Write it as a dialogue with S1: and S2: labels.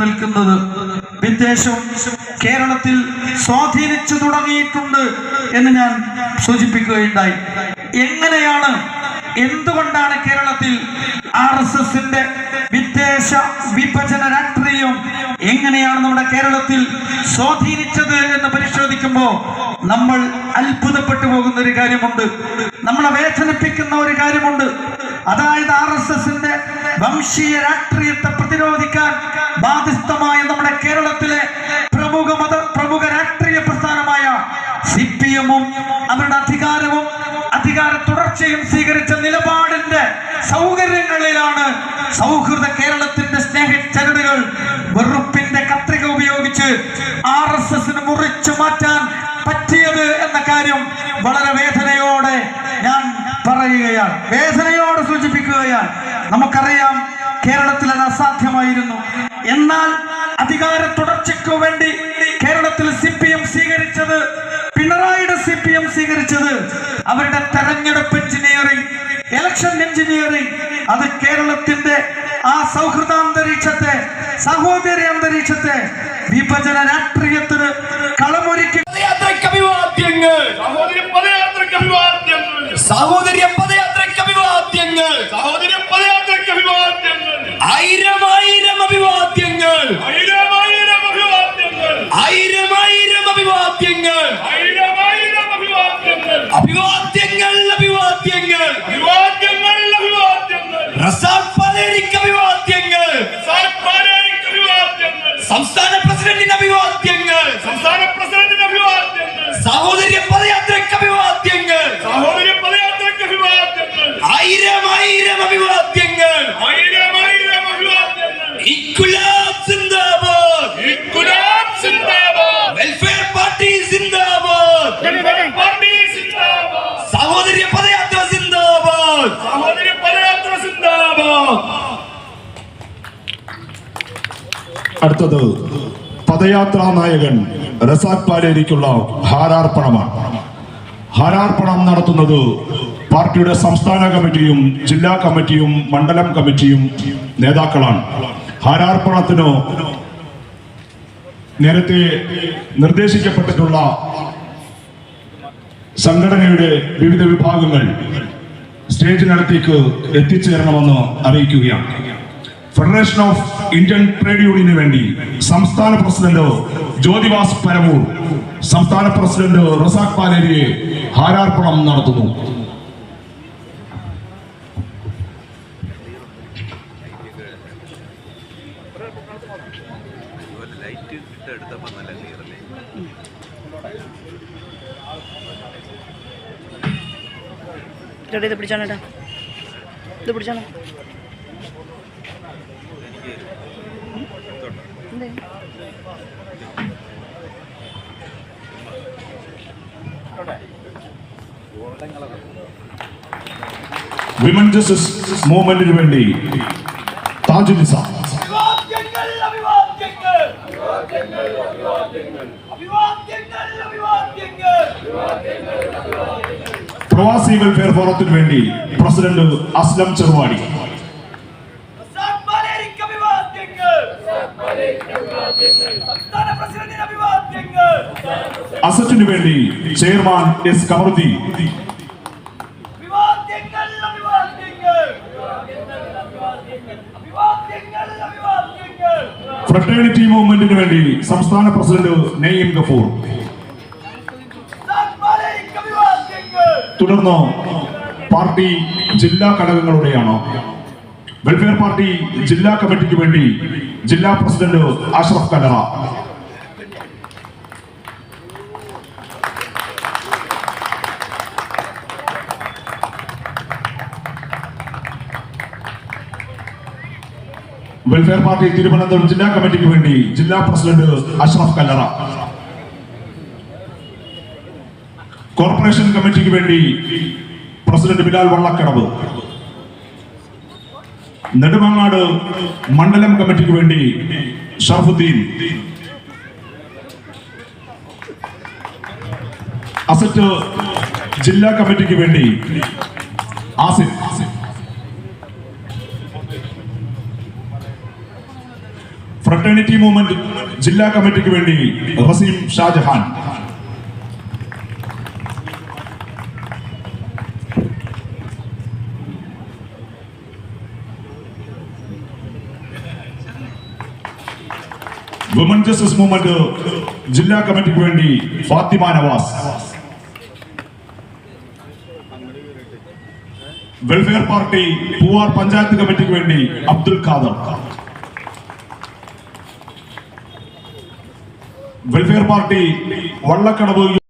S1: നിൽക്കുന്നത്. വിദ്വേഷവും കേരളത്തിൽ സ്വാധീനിച്ചു തുടങ്ങിയിട്ടുണ്ട് എന്ന് ഞാൻ സൂചിപ്പിക്കുകയുണ്ടായി. എങ്ങനെയാണ് എന്തുകൊണ്ടാണ് കേരളത്തിൽ ആർ എസ് എസിന്റെ വിദ്വേഷ വിഭജന രാഷ്ട്രീയം എങ്ങനെയാണ് നമ്മുടെ കേരളത്തിൽ സ്വാധീനിച്ചത് എന്ന് പരിശോധിക്കുമ്പോൾ നമ്മൾ അത്ഭുതപ്പെട്ടു പോകുന്ന ഒരു കാര്യമുണ്ട്. നമ്മളെ വേദനിപ്പിക്കുന്ന ഒരു കാര്യമുണ്ട്. അതായത് ആർ എസ് എസിന്റെ വംശീയ രാഷ്ട്രീയത്തെ പ്രതിരോധിക്കാൻ ബാധ്യസ്ഥമായ നമ്മുടെ കേരളത്തിലെ പ്രമുഖ മത പ്രമുഖ രാഷ്ട്രീയ പ്രസ്ഥാനമായ സി പി എമ്മും അവരുടെ അധികാരവും അധികാര തുടർച്ചയും സ്വീകരിച്ച നിലപാടിന്റെ സൗകര്യങ്ങളിലാണ് സൗഹൃദ കേരളത്തിന്റെ സ്നേഹ ചരടുകൾ വെറുപ്പിന്റെ കത്രിക ഉപയോഗിച്ച് ആർ എസ് എസിന് മുറിച്ചു മാറ്റാൻ പറ്റിയത് എന്ന കാര്യം വളരെ വേദനയോടെ ഞാൻ പറയുകയാണ്. വേദനയോടെ സൂചിപ്പിക്കുകയാണ്. നമുക്കറിയാം കേരളത്തിൽ അത് അസാധ്യമായിരുന്നു. എന്നാൽ അധികാര തുടർച്ചയ്ക്കു വേണ്ടി കേരളത്തിൽ സി പി എം സ്വീകരിച്ചത് പിണറായിയുടെ സി പി എം സ്വീകരിച്ചത് അവരുടെ തെരഞ്ഞെടുപ്പ് എഞ്ചിനീയറിംഗ് ഇലക്ഷൻ എഞ്ചിനീയറിംഗ് അത് കേരളത്തിന്റെ ആ സൗഹൃദാന്തരീക്ഷത്തെ സഹോദര അന്തരീക്ഷത്തെ വിഭജന രാഷ്ട്രീയത്തിന് കളമൊരുക്കി.
S2: പദയാത്രയ്ക്ക് അഭിവാദ്യങ്ങൾ
S3: സഹോദരി പദയാത്രയ്ക്ക് അഭിവാദ്യങ്ങൾ
S2: സഹോദര്യ പദയാത്രയ്ക്ക് അഭിവാദ്യങ്ങൾ
S3: സഹോദരി പദയാത്രയ്ക്ക് അഭിവാദ്യങ്ങൾ
S2: ആയിരം ആയിരം അഭിവാദ്യങ്ങൾ
S3: ആയിരം ആയിരം അഭിവാദ്യങ്ങൾ
S2: ആയിരം ആയിരം അഭിവാദ്യങ്ങൾ
S3: ആയിരം ആയിരം അഭിവാദ്യങ്ങൾ
S2: അഭിവാദ്യങ്ങൾ അഭിവാദ്യങ്ങൾ
S4: അടുത്തത് പദയാത്രാ നായകൻ റസാഖ് പാലേരിക്കുള്ള ഹാരാർപ്പണമാണ്. ഹാരാർപ്പണം നടത്തുന്നത് പാർട്ടിയുടെ സംസ്ഥാന കമ്മിറ്റിയും ജില്ലാ കമ്മിറ്റിയും മണ്ഡലം കമ്മിറ്റിയും നേതാക്കളാണ്. ഹാരാർപ്പണത്തിന് നേരത്തെ നിർദ്ദേശിക്കപ്പെട്ടിട്ടുള്ള സംഘടനയുടെ വിവിധ വിഭാഗങ്ങൾ സ്റ്റേജിനടുത്തേക്ക് എത്തിച്ചേരണമെന്ന് അറിയിക്കുകയാണ്. ഫെഡറേഷൻ ഓഫ് ഇന്ത്യൻ ട്രേഡ് യൂണിയന് വേണ്ടി സംസ്ഥാന പ്രസിഡന്റ് ജ്യോതിവാസ് പരമൂർ സംസ്ഥാന പ്രസിഡന്റ് റസാഖ് പാലേരിയെ ഹാരാർപ്പണം നടത്തുന്നു.
S5: ഇത് പിടിച്ചാണ് ഇത് പിടിച്ചാണ്.
S4: വിമൻ ജസ്റ്റിസ് മൂവ്മെന്റിന് വേണ്ടി താജുലിസ
S2: അഭിവാദ്യങ്ങൾ അഭിവാദ്യങ്ങൾ. അഭിവാദ്യങ്ങൾ അഭിവാദ്യങ്ങൾ.
S4: പ്രവാസി വെൽഫെയർ ഫോറത്തിന് വേണ്ടി പ്രസിഡന്റ് അസ്ലം ചെറുവാടി
S2: റസാഖ് പാലേരിക്ക് അഭിവാദ്യങ്ങൾ സംസ്ഥാന പ്രസിഡന്റിന് അഭിവാദ്യങ്ങൾ
S4: അസറ്റിന് വേണ്ടി ചെയർമാൻ എസ് കമറുദ്ദീൻ.
S2: അഭിവാദ്യങ്ങൾ
S4: ഫ്രട്ടേണിറ്റി മൂവ്മെന്റിന് വേണ്ടി സംസ്ഥാന പ്രസിഡന്റ് നെയ്യം ഗഫൂർ. തുടർന്ന് പാർട്ടി ജില്ലാ ഘടകങ്ങളുടെയാണ്. വെൽഫെയർ പാർട്ടി ജില്ലാ കമ്മിറ്റിക്ക് വേണ്ടി ജില്ലാ president Ashraf Kallara. Welfare party Thiruvananthapuram ജില്ലാ കമ്മിറ്റിക്ക് വേണ്ടി ജില്ലാ പ്രസിഡന്റ് അഷ്റഫ് കല്ലറ കോർപ്പറേഷൻ കമ്മിറ്റിക്ക് വേണ്ടി പ്രസിഡന്റ് ബിലാൽ വള്ളക്കടവ് നെടുമങ്ങാട് മണ്ഡലം കമ്മിറ്റിക്ക് വേണ്ടി ഷർഫുദ്ദീൻ അസറ്റ് ജില്ലാ കമ്മിറ്റിക്ക് വേണ്ടി ആസിഫ് ഫ്രട്ടേണിറ്റി മൂവ്മെന്റ് ജില്ലാ കമ്മിറ്റിക്ക് വേണ്ടി Raseem Shajahan women justice movement ജില്ലാ കമ്മിറ്റിക്ക് വേണ്ടി ഫാത്തിമ നവാസ് വെൽഫെയർ പാർട്ടി പൂവാർ പഞ്ചായത്ത് കമ്മിറ്റിക്ക് വേണ്ടി അബ്ദുൽ ഖാദർ വെൽഫെയർ പാർട്ടി വള്ളക്കടവ്